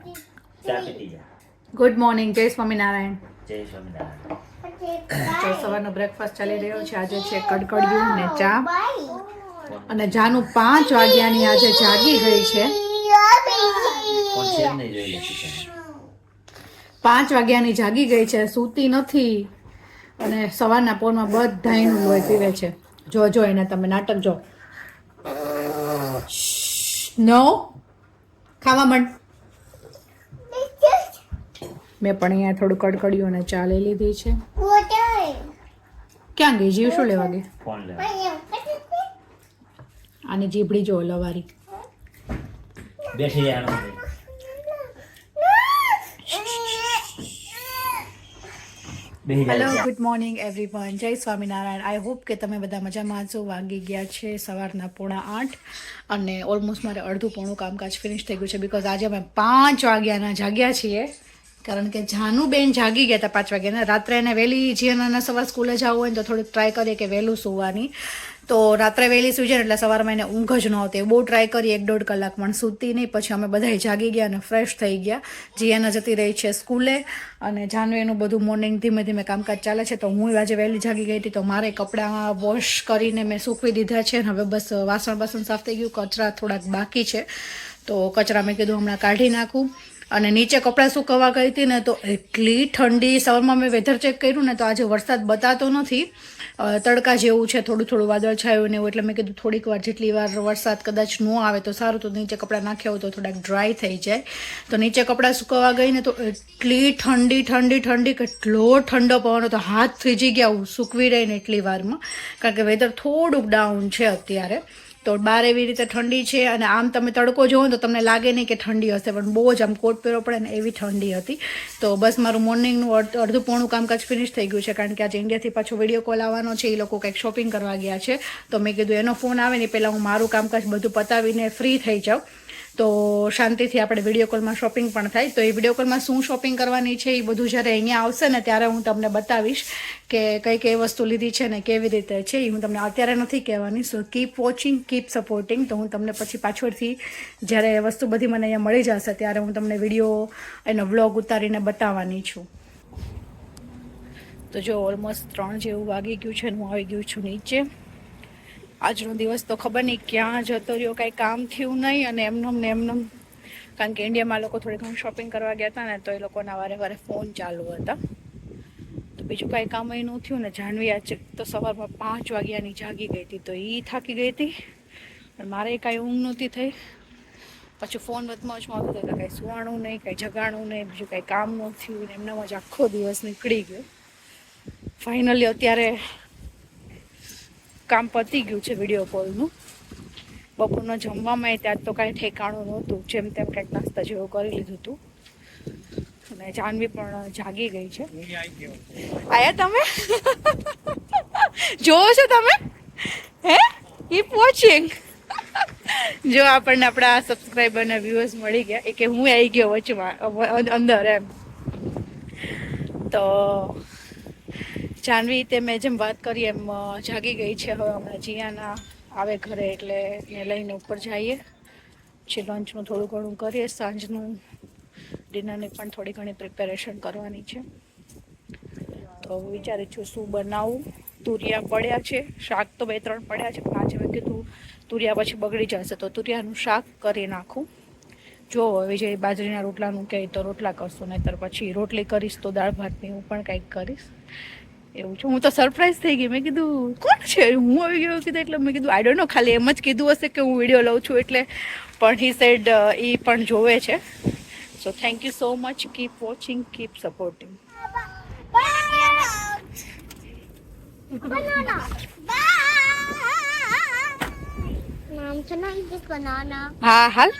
ચા પીતી જા good morning જય સ્વામિનારાયણ જય સ્વામિનારાયણ તો સવારનો બ્રેકફાસ્ટ ચાલી રહ્યો છે. આજે છે કડકડિયું ને ચા. અને જાનું પાંચ વાગ્યાની આજે જાગી ગઈ છે. પાંચ વાગ્યાની જાગી ગઈ છે. સૂતી નથી. અને સવારના પોરમાં બધાયનું લોહી પીવે છે. જો જો એને તમે નાટક જો. નો ખાવા માંડ. મેં પણ અહીંયા થોડું કડકડિયું અને ચા લઈ લીધી છે. ક્યાં ગઈ જીવ? શું લેવા ગઈ? ફોન આની જીભડી જો લવારી. બેસી હેલો ગુડ મોર્નિંગ એવરીવન જય સ્વામિનારાયણ. આઈ હોપ કે તમે બધા મજામાં છો. વાગી ગયા છે સવારના પોણા આઠ અને ઓલમોસ્ટ મારે અડધું પોણું કામકાજ ફિનિશ થઈ ગયું છે બિકોઝ આજે અમે પાંચ વાગ્યાના જાગ્યા છીએ. કારણ કે જાનુબેન જાગી ગયા હતા પાંચ વાગ્યાના. રાત્રે એને વહેલી જીયાના સવાર સ્કૂલે જવું હોય તો થોડીક ટ્રાય કરીએ કે વહેલું સૂવાની. તો રાત્રે વહેલી સૂઈ જાય એટલે સવારમાં એને ઊંઘ જ નહોતી બહુ ટ્રાય કરી એક દોઢ કલાક, પણ સૂતી નહીં. પછી અમે બધા જાગી ગયા અને ફ્રેશ થઈ ગયા. જીયાના જતી રહી છે સ્કૂલે અને જાનવીનું બધું મોર્નિંગ ધીમે ધીમે કામકાજ ચાલે છે. તો હું આજે વહેલી જાગી ગઈ હતી તો મારે કપડાં વોશ કરીને મેં સૂકવી દીધા છે અને હવે બસ વાસણ બાસણ સાફ થઈ ગયું. કચરા થોડાક બાકી છે. તો કચરા મેં કીધું હમણાં કાઢી નાખું. અને નીચે કપડાં સુકવવા ગઈ હતી ને તો એટલી ઠંડી, સવારમાં મેં વેધર ચેક કર્યું ને તો આજે વરસાદ બતાતો નથી. તડકા જેવું છે, થોડું થોડું વાદળ છાયું ને એવું, એટલે મેં કીધું થોડીક વાર જેટલી વાર વરસાદ કદાચ ન આવે તો સારું, તો નીચે કપડાં નાખ્યા હોય તો થોડાક ડ્રાય થઈ જાય. તો નીચે કપડાં સુકવવા ગઈ ને તો એટલી ઠંડી ઠંડી ઠંડી, કેટલો ઠંડો પવન હતો. હાથ થીજી ગયા, હું સૂકવી રહીને એટલી વારમાં. કારણ કે વેધર થોડુંક ડાઉન છે અત્યારે. તો બહાર એવી રીતે ઠંડી છે અને આમ તમે તડકો જોવો તો તમને લાગે નહીં કે ઠંડી હશે, પણ બહુ જ આમ કોટ પહેરવો પડે ને એવી ઠંડી હતી. તો બસ મારું મોર્નિંગનું અડધું પોણું કામકાજ ફિનિશ થઈ ગયું છે, કારણ કે આજે ઇન્ડિયાથી પાછો વીડિયો કોલ આવવાનો છે, એ લોકો કંઈક શોપિંગ કરવા ગયા છે. તો મેં કીધું એનો ફોન આવે ને પહેલાં હું મારું કામકાજ બધું પતાવીને ફ્રી થઈ જાઉં. તો શાંતિથી આપણે વીડિયો કોલમાં શોપિંગ પણ થાય. તો એ વીડિયો કોલમાં શું શોપિંગ કરવાની છે એ બધું જ્યારે અહીંયા આવશે ને ત્યારે હું તમને બતાવીશ કે કઈ કઈ વસ્તુ લીધી છે ને કેવી રીતે છે એ હું તમને અત્યારે નથી કહેવાની. So keep watching keep supporting તો હું તમને પછી પાછળથી જ્યારે વસ્તુ બધી મને અહીંયા મળી જશે ત્યારે હું તમને વીડિયો એનો વ્લોગ ઉતારીને બતાવવાની છું. તો જો ઓલમોસ્ટ ત્રણ જેવું વાગી ગયું છે હું આવી ગયું છું નીચે. આજનો દિવસ તો ખબર નહીં ક્યાં જતો રહ્યો, કાંઈ કામ થયું નહીં અને એમનેમ ને એમનેમ. કારણ કે ઇન્ડિયામાં લોકો થોડી ઘણું શોપિંગ કરવા ગયા હતા ને, તો એ લોકોના વારે વારે ફોન ચાલુ હતા. તો બીજું કાંઈ કામ એ ન થયું ને, જાનવી આજે તો સવારમાં પાંચ વાગ્યાની જાગી ગઈ હતી, તો એ થાકી ગઈ હતી. મારે કાંઈ ઊંઘ નહોતી થઈ. પછી ફોન વધમાં જ આવતો હતો કાંઈ સુવાણું નહીં, કાંઈ જગાણું નહીં, બીજું કાંઈ કામ ન થયું ને, એમનામાં જ આખો દિવસ નીકળી ગયો. ફાઇનલી અત્યારે કામ પતી ગયું છે વીડિયો કોલનું બપોરનો જમવામાં ત્યાં તો કાંઈ ઠેકાણું નહોતું. જેમ તેમ કંઈક નાસ્તા જેવું કરી લીધું હતું. અને જાનવી પણ જાગી ગઈ છે. આયા તમે? જોવો છો તમે? હે? કીપ વોચિંગ જો આપણને આપણા સબસ્ક્રાઈબરના વ્યૂઅર્સ મળી ગયા. એ કે હું આવી ગયો વચમાં અંદર એમ. તો જાનવી તે મેં જેમ વાત કરી એમ જાગી ગઈ છે હવે હમણાં જીયાના આવે ઘરે એટલે એને લઈને ઉપર જઈએ. પછી લંચનું થોડું ઘણું કરીએ, સાંજનું ડિનરની પણ થોડી ઘણી પ્રિપેરેશન કરવાની છે. તો વિચારી છું શું બનાવું. તુરિયા પડ્યા છે, શાક તો બે ત્રણ પડ્યા છે, પણ આજે મેં કીધું તુરિયા પછી બગડી જશે, તો તુરિયાનું શાક કરી નાખું. જો હવે જે બાજરીના રોટલાનું કહે તો રોટલા કરશું, નહીતર પછી રોટલી કરીશ તો દાળ ભાતની હું પણ કંઈક કરીશ. એવું છે. હું તો સરપ્રાઈઝ થઈ ગઈ. મેં કીધું કોણ છે? હું આવી ગયો કીધું એટલે મેં કીધું આઈ ડોન્ટ નો ખાલી એમ જ કીધું હશે કે હું વીડિયો લઉં છું. એટલે પણ હી સેડ એ પણ જોવે છે. So thank you so much keep watching keep supporting? હા હાલ.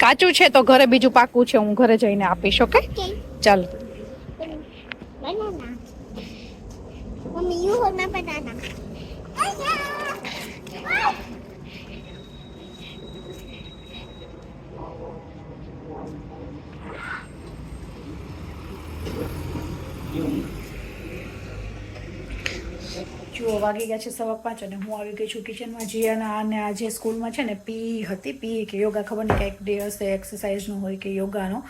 કાચું છે. તો ઘરે બીજું પાકું છે હું ઘરે જઈને આપીશ ઓકે? ચાલો. You hold my banana. જુઓ વાગી ગયા છે સવા પાંચ અને હું આવી ગઈ છું કિચનમાં જીયાના અને આજે સ્કૂલમાં છે ને, પી હતી, પી કે યોગા ખબર નહીં કંઈક ડે હશે એક્સરસાઇઝનો હોય કે યોગાનો.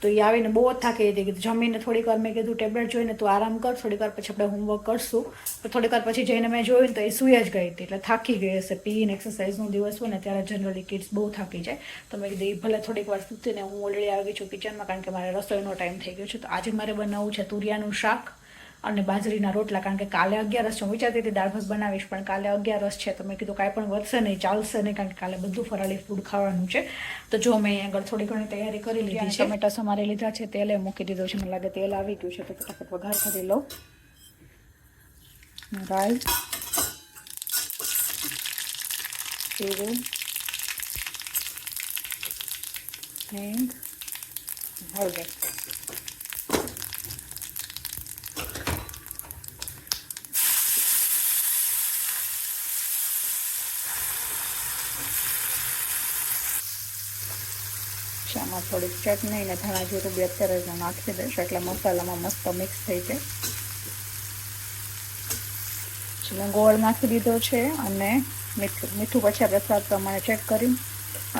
તો એ આવીને બહુ જ થાકી હતી કીધું જમીને થોડીક વાર મેં કીધું, ટેબ્લેટ જોઈને તું આરામ કર, થોડીક વાર પછી આપણે હોમવર્ક કરશું. તો થોડીક વાર પછી જઈને મેં જોયું તો એ સૂઈ જ ગઈ હતી, એટલે થાકી ગઈ હશે. પીને એક્સરસાઇઝનો દિવસ હોય ને, ત્યારે જનરલી કિડ્સ બહુ થાકી જાય. તો મેં કીધું એ ભલે થોડીક વાર સૂતીને હું ઓલરેડી આવી ગઈ છું કિચનમાં કારણ કે મારે રસોઈનો ટાઈમ થઈ ગયો છે. તો આજે મારે બનાવવું છે તુરિયાનું શાક. અને બાજરીના રોટલા કારણ કે કાલે અગિયારસ છે હું વિચારતી હતી દાળ ભાત બનાવીશ પણ કાલે અગિયારસ છે તો મેં કીધું કાંઈ પણ વધશે નહીં ચાલશે નહીં કારણ કે કાલે બધું ફરાળી ફૂડ ખાવાનું છે. તો જો મેં આગળ થોડી ઘણી તૈયારી કરી લીધી છે. ટમેટા સમારે લીધા છે તેલે મૂકી દીધો છે મને લાગે તેલ આવી ગયું છે તો ફટાફટ વઘાર કરી લઉં. રાઈ જીરું હિંગ હળદર. શામાં થોડીક ચટણી ને ધાણા જીરું બી અત્યારે જ નાખી દઈશ. એટલે મસાલામાં મસ્ત મિક્સ થઈ જાય. મેં ગોળ નાખી દીધો છે અને મીઠું મીઠું પછી આપણે સ્વાદ પ્રમાણે ચેક કરી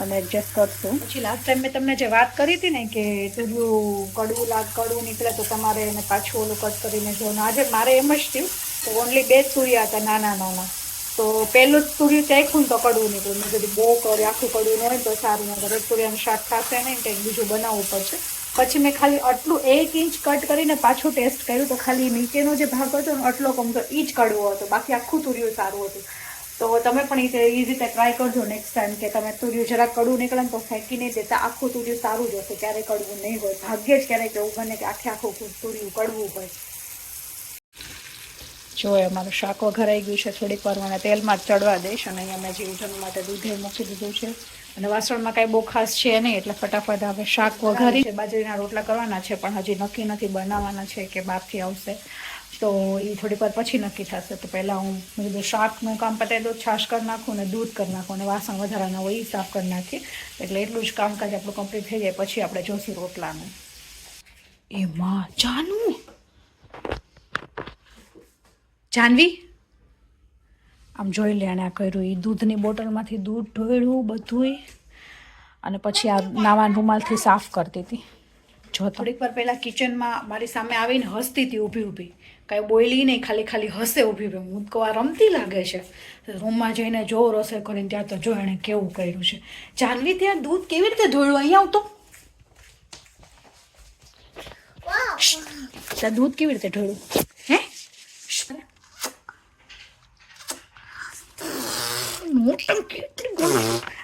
અને એડજસ્ટ કરશું. પછી લાસ્ટ ટાઈમ મેં તમને જે વાત કરી હતી ને કે તુર્યું કડવું લાગ કડવું નીકળે તો તમારે એને પાછું ઓલું કટ કરીને જોવાનું. આજે મારે એમ જ થયું તો ઓનલી બે જ તુરિયા હતા નાના નાના તો પહેલું જ તુર્યું ચાખ્યું તો કડવું નીકળ્યું મેં કીધું બહુ કરે, આખું કડવું ન હોય તો સારું ના દરેક તુરિયાનું શાક થશે નહીં કંઈક બીજું બનાવવું પડશે. પછી મેં ખાલી આટલું એક ઇંચ કટ કરીને પાછું ટેસ્ટ કર્યું તો ખાલી નીચેનો જે ભાગ હતો ને આટલો કમ તો એ જ કડવો હતો. બાકી આખું તુરિયું સારું હતું. તો તમે પણ એ રીતે ટ્રાય કરજો નેક્સ્ટ ટાઈમ કે તમે તુરિયું જરાક કડવું નીકળે તો ફેંકી નહીં દેતા. આખું તુરિયું સારું જ હશે. ક્યારેય કડવું નહીં હોય. ભાગ્યે જ ક્યારેક એવું બને કે આખે આખું તુરિયું કડવું હોય. જો અમારું શાક વઘારાઈ ગયું છે થોડીક વાર, મને તેલમાં ચડવા દઈશ અને અહીંયા મેં જીવજન માટે દૂધે મૂકી દીધું છે. અને વાસણમાં કાંઈ બહુ ખાસ છે નહીં, એટલે ફટાફટ હવે શાક વઘારી છે. બાજરીના રોટલા કરવાના છે, પણ હજી નક્કી નથી બનાવવાના છે કે બહારથી આવશે. તો એ થોડીક વાર પછી નક્કી થશે. તો પહેલાં હું કીધું શાકનું કામ પતાવી દઉં, છાશ કરી નાખું ને દૂધ કરી નાખું અને વાસણ વધારાના હોય એ સાફ કરી નાખીએ. એટલે એટલું જ કામકાજ આપણું કમ્પ્લીટ થઈ જાય, પછી આપણે જોશું રોટલાનું. એમાં જાનું! જાનવી? આમ જોઈ લે એણે આ કર્યું એ દૂધની બોટલમાંથી દૂધ ઢોળ્યું બધુંય. અને પછી આ નાવા રૂમાલથી સાફ કરતી હતી. જો થોડીક વાર પહેલાં કિચનમાં મારી સામે આવીને હસતી હતી ઊભી ઊભી. કાંઈ બોલી નહીં ખાલી ખાલી હસે ઊભી ઊભી. હું તો આ રમતી લાગે છે. રૂમમાં જઈને જો રસોઈ કરીને ત્યાં તો જો એણે કેવું કર્યું છે. જાનવી ત્યાં દૂધ કેવી રીતે ઢોળ્યું? અહીંયા આવતો ત્યાં દૂધ કેવી રીતે ઢોળ્યું હે મોટમ કેટલી ગોળ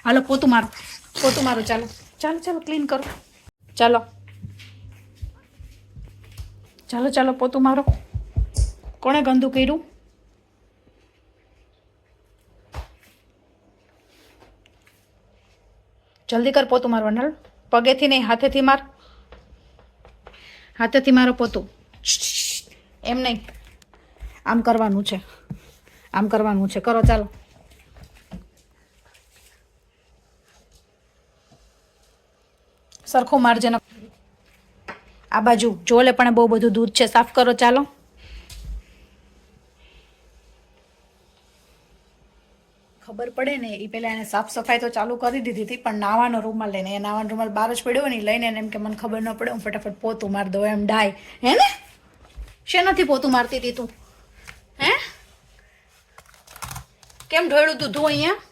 હાલો પોતું મારો. પોતું મારું, ચાલો. ચાલો ચાલો ક્લીન કરો. ચાલો. ચાલો ચાલો, પોતું મારો. કોણે ગંદુ કર્યું? જલ્દી કર પોતું મારવા નળ પગેથી નહીં, હાથેથી માર. હાથેથી મારો પોતું. એમ નહીં. આમ કરવાનું છે. આમ કરવાનું છે. કરો, ચાલો. સરખું મારજે ન આ બાજુ જોલે પણ બહુ બધું દૂધ છે. સાફ કરો, ચાલો. ખબર પડે ને એ પહેલાં એને સાફ સફાઈ તો ચાલુ કરી દીધી હતી, પણ નાવાનો રૂમાલ લઈને, એ નાવાનો રૂમાલ બહાર જ પડ્યો ને લઈને એને એમ કે, મને ખબર ન પડે, હું ફટાફટ પોતું મારી દઉં. એમ ડાય. હે ને? શેનાથી પોતું મારતી હતી તું? હે? કેમ ઢોળ્યું તું તું અહીંયા?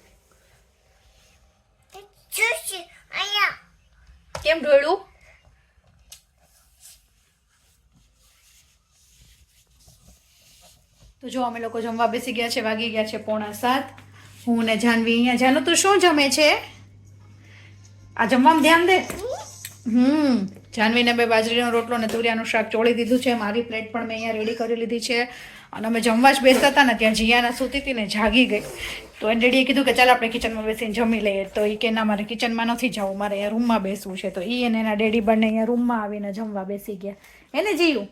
કેમ ઢોળ્યું? તો જો અમે લોકો જમવા બેસી ગયા છે, વાગી ગયા છે પોણા સાત. હું ને જાનવી અહીંયા. જાનુ, તું શું જમે છે? આ જમવામાં ધ્યાન દે. હમ. જાનવીને બે બાજરીનો રોટલો ને તુરિયાનું શાક ચોળી દીધું છે. મારી પ્લેટ પણ મેં અહીંયા રેડી કરી લીધી છે. અને અમે જમવા જ બેસતા હતા ને, ત્યાં જીયાના સૂતી હતી ને, જાગી ગઈ. તો એને ડેડીએ કીધું કે ચાલ આપણે કિચનમાં બેસીને જમી લઈએ. તો એ કે, ના, મારે કિચનમાં નથી જવું, મારે અહીંયા રૂમમાં બેસવું છે. તો એ અને એના ડેડી બંને અહીંયા રૂમમાં આવીને જમવા બેસી ગયા. એને જીયું?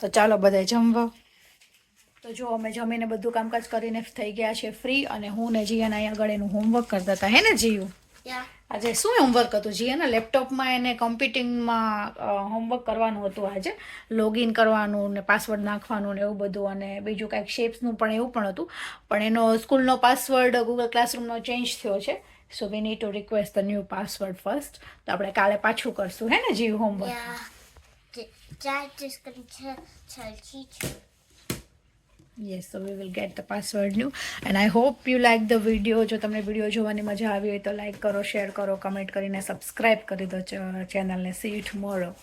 તો ચાલો બધા જમવા. તો જો અમે જમીને બધું કામકાજ કરીને થઈ ગયા છે ફ્રી અને હું ને જીયાના અહીંયા આગળ એનું હોમવર્ક કરતા હતા. હે ને, જીયું. આજે શું હોમવર્ક હતું? જી, એના લેપટોપમાં એને કમ્પ્યુટિંગમાં હોમવર્ક કરવાનું હતું આજે. લોગિન કરવાનું ને પાસવર્ડ નાખવાનું ને એવું બધું અને બીજું કાંઈક શેપ્સનું પણ એવું પણ હતું. પણ એનો સ્કૂલનો પાસવર્ડ ગૂગલ ક્લાસરૂમનો ચેન્જ થયો છે. So we need to request the new password first તો આપણે કાલે પાછું કરશું, હે ને જીવ homework yes so we will get the password new and I hope you like the video. જો તમને વીડિયો જોવાની મજા આવી હોય તો લાઇક કરો શેર કરો કમેન્ટ કરીને સબસ્ક્રાઈબ કરી દો ચેનલને સી યુ ટુમોરો